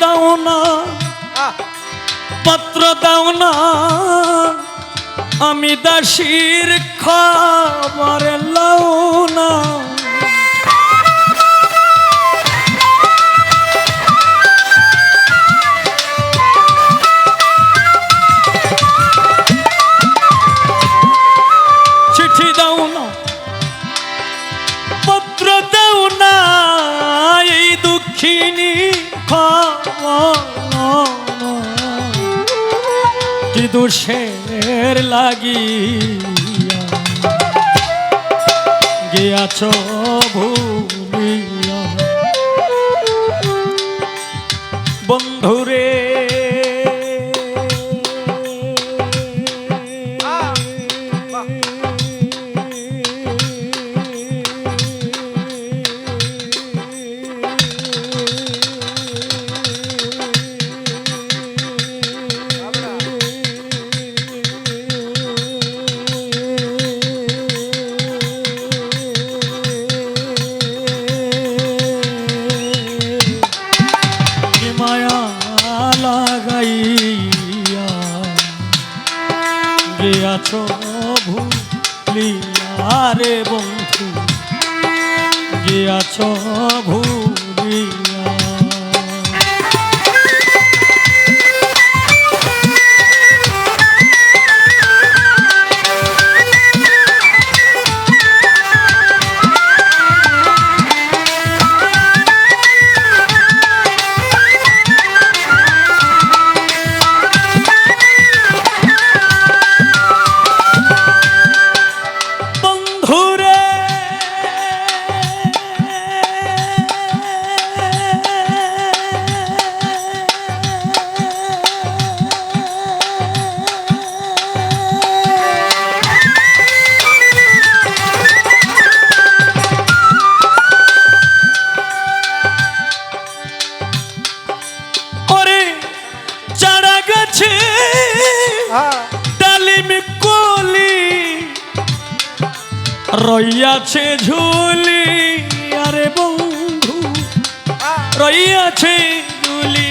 দাও না। পত্র দাও না। আমি দাসীর খবর লও না। পত্র দাও না। এই দুঃখিনী না। কি লাগি গিয়াছ ভূমিয়া। বন্ধুরে গিয়াছ গাছে ডালিম কলি রইয়াছে ঝুলি আরে বন্ধু রইয়াছে ঝুলি।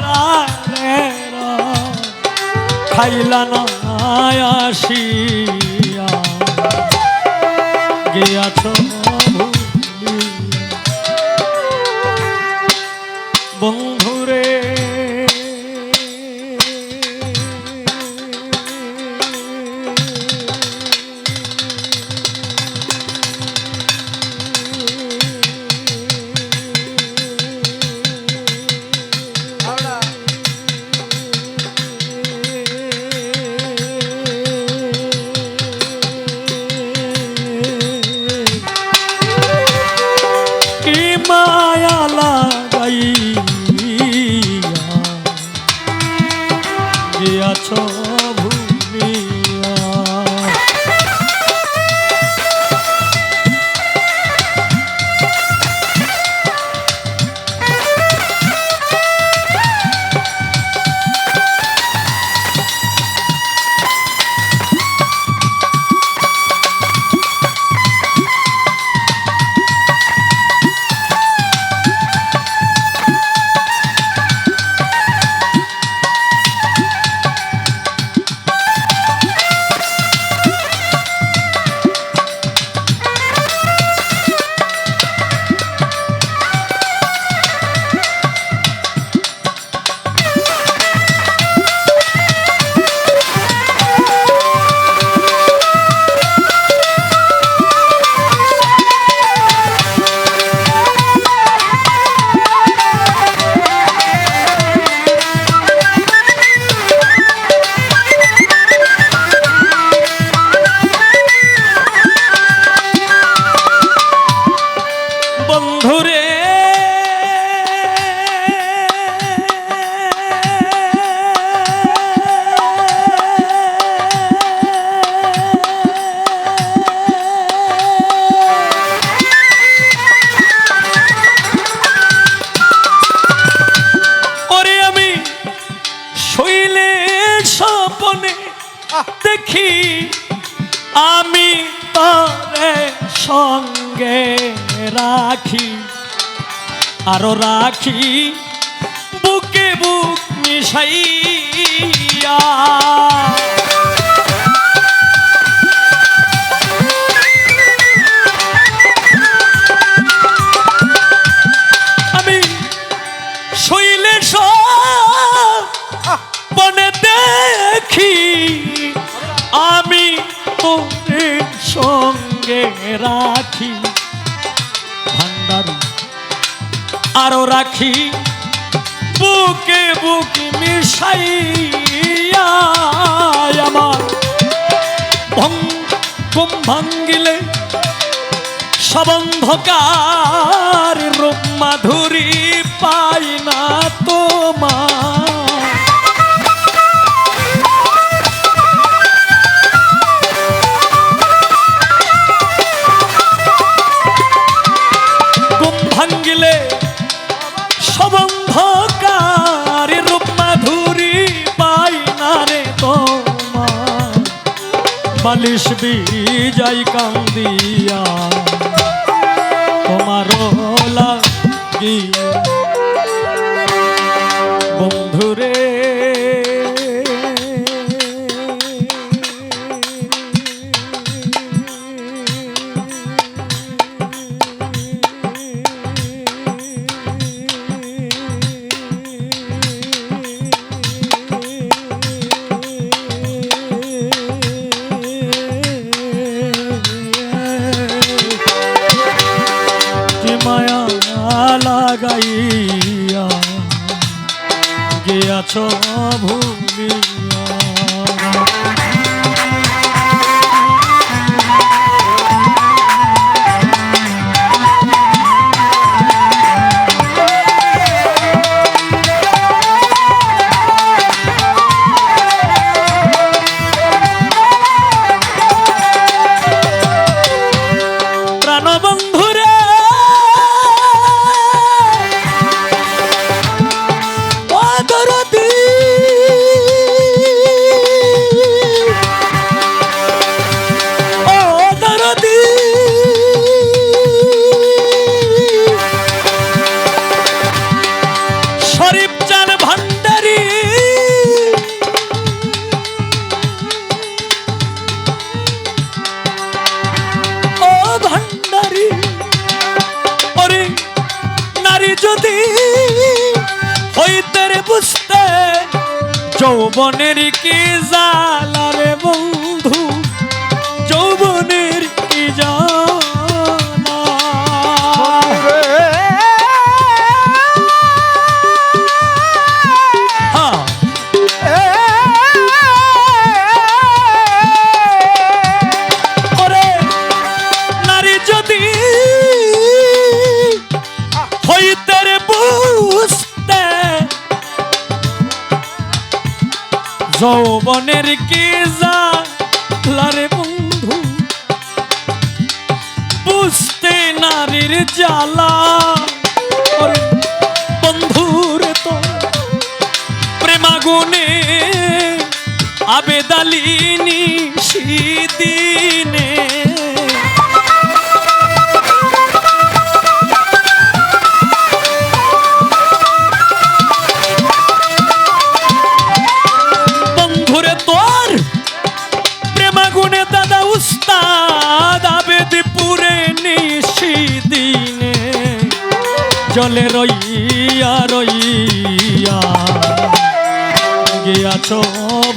খাইলা না আসিয়া গিয়াছ সঙ্গে রাখি আরও রাখি বুকে বুক মিশাইয়া। রাখি ভান্ডারি আরও রাখি বুকে বুকে মিশাইয়া আমার ভং- ঘুম ভাঙ্গিলে সবন্ধকার রূপ মাধুরী। বালিশ বিজাই কান্দিয়া। যদি হইতে বুঝতে যৌবনের কি জালারে বন্ধু? যৌবনের কি জালারে বন্ধু বুঝতে নারীর জ্বালা। বন্ধুরে তো আবেদালিনী শীদিনে নিশিদিনে জলে রইয়া রইয়া গিয়াছ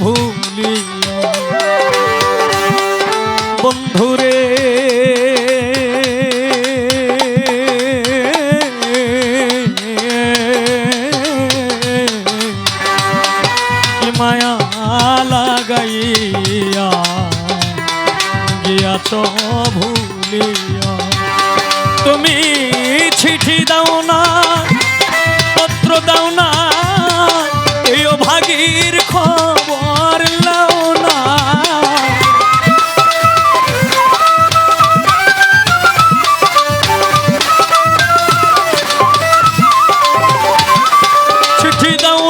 ভুলিয়া। বাড়ির খবর লও না।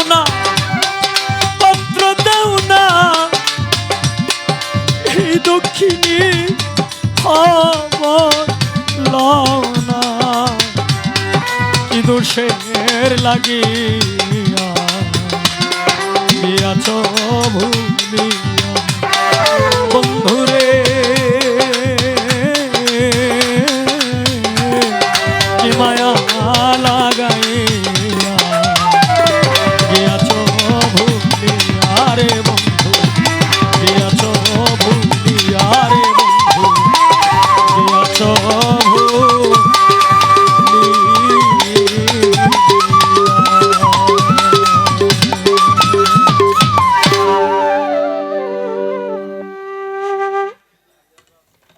না, পত্র দাও না। এই দক্ষিণী খবর না। কি দোষের লাগে দিয়াছ ভূমি